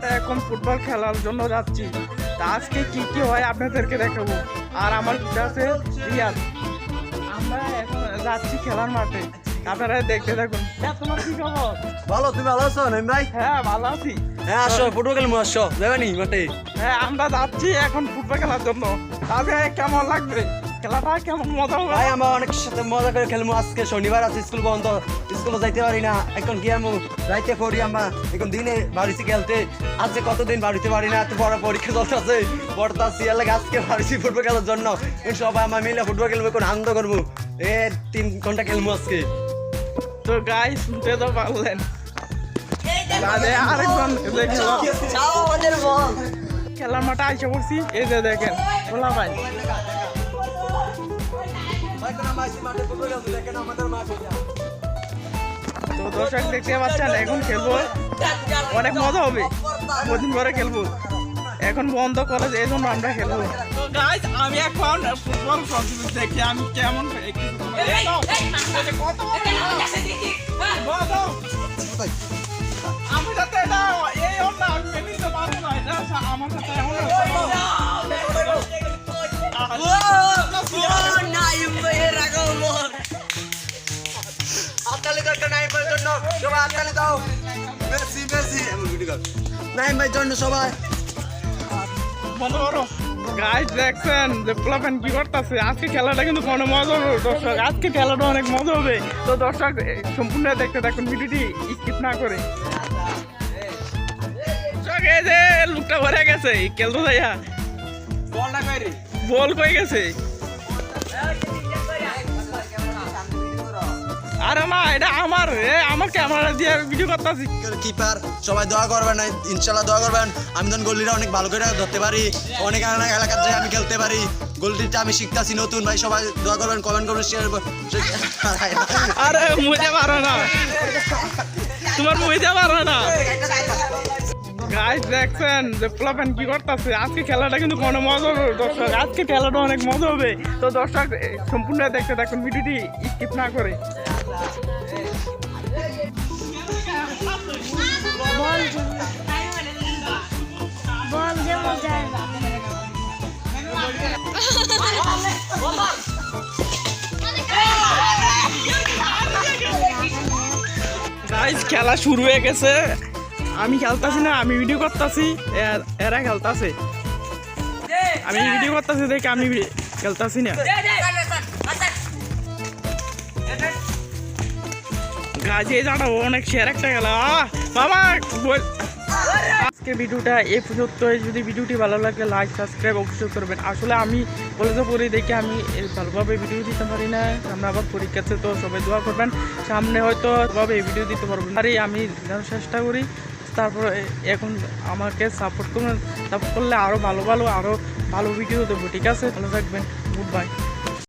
আমরা এখন ফুটবল খেলার জন্য যাচ্ছি। তা আজকে কি কি হয় আপনাদেরকে দেখাবো। আর আমার কাছে রিয়াজ আমরা এখন যাচ্ছি খেলার মাঠে। আপনারা দেখতে থাকুন। হ্যাঁ, তোমার কি খবর? ভালো তুমি ভালো আছো ভাই? হ্যাঁ ভালো আছি। হ্যাঁ আসো ফুটবল খেলব আসো। যাবে নি মাঠে? হ্যাঁ আমরা যাচ্ছি এখন ফুটবল খেলার জন্য। তাহলে কেমন লাগবে? খেলাটা কেমন মজা হবে? ভাই আমরা অনেক সাথে মজা করে খেলব আজকে শনিবার আছে স্কুল বন্ধ। স্কুলে যাইতে পারি না। এখন কি আমি যাইতে পারি আমরা। এখন দিনে বাড়িতে খেলতে। আজকে কতদিন বাড়িতে পারি না? এত বড় পরীক্ষা চলতেছে। পড়তা সিয়ার লাগে আজকে বাড়িতে ফুটবল খেলার জন্য। এখন সবাই আমরা মিলে ফুটবল খেলব এখন আনন্দ করব। এ তিন ঘণ্টা খেলব আজকে। তো গাই শুনতে তো পারলেন। আরেকজন খেলার মাঠে আইসা পড়ছি। এই যে দেখেন ভাই। তো দর্শক দেখতে পাচ্ছেন এখন খেলব অনেক মজা হবে কদিন পরে খেলব এখন বন্ধ করে এই জন্য আমরা খেলব আমি এখন ফুটবল দেখি আমি কেমন আমি সবাই দাও। মেসি মেসি এমন গুটি কর। নাইম ভাইয়ের জন্য সবাই। বন্ধ করো গাইজ দেখছেন যে প্লাফেন কি করতেছে? আজকে খেলাটা কিন্তু কোনো মজা হবে দর্শক। আজকে খেলাটা অনেক মজা হবে। তো দর্শক সম্পূর্ণ দেখতে থাকুন ভিডিওটি স্কিপ না করে। লুকটা ভরে গেছে খেলতে যাইয়া। বল কই গেছে? আরে মা এটা আমার এ আমার ক্যামেরা দিয়ে ভিডিও করতেছি। কিপার সবাই দোয়া করবেন ইনশাল্লাহ দোয়া করবেন। আমি অনেক ভালো করে ধরতে পারি অনেক অনেক এলাকার জায়গায় আমি খেলতে পারি। গোলটিটা আমি শিখতেছি নতুন ভাই সবাই দোয়া করবেন কমেন্ট করবেন শেয়ার আরে পারো না। তোমার পারো না। গাইস দেখছেন যে কি করতেছে? আজকে খেলাটা কিন্তু কোনো মজা হবে দর্শক। আজকে খেলাটা অনেক মজা হবে। তো দর্শক সম্পূর্ণ দেখতে থাকুন ভিডিওটি স্কিপ না করে। খেলা শুরু হয়ে গেছে আমি খেলতাছি না আমি ভিডিও করতেছি এরা খেলতাছে আমি ভিডিও করতেছি দেখে আমি খেলতাছি না অনেক একটা বল। আজকে ভিডিওটা এই পর্যন্ত যদি ভিডিওটি ভালো লাগে করবেন। আসলে আমি কলেজে পড়ি দেখে, আমি ভালোভাবে ভিডিও দিতে পারি না। সামনে আবার পরীক্ষাতে তো সবাই দোয়া করবেন। সামনে হয়তো ভিডিও দিতে পারবেন আরে, আমি চেষ্টা করি। তারপর এখন আমাকে সাপোর্ট করবেন সাপোর্ট করলে আরও ভালো ভালো আরও ভালো ভিডিও দেবো, ঠিক আছে? ভালো থাকবেন। Good bye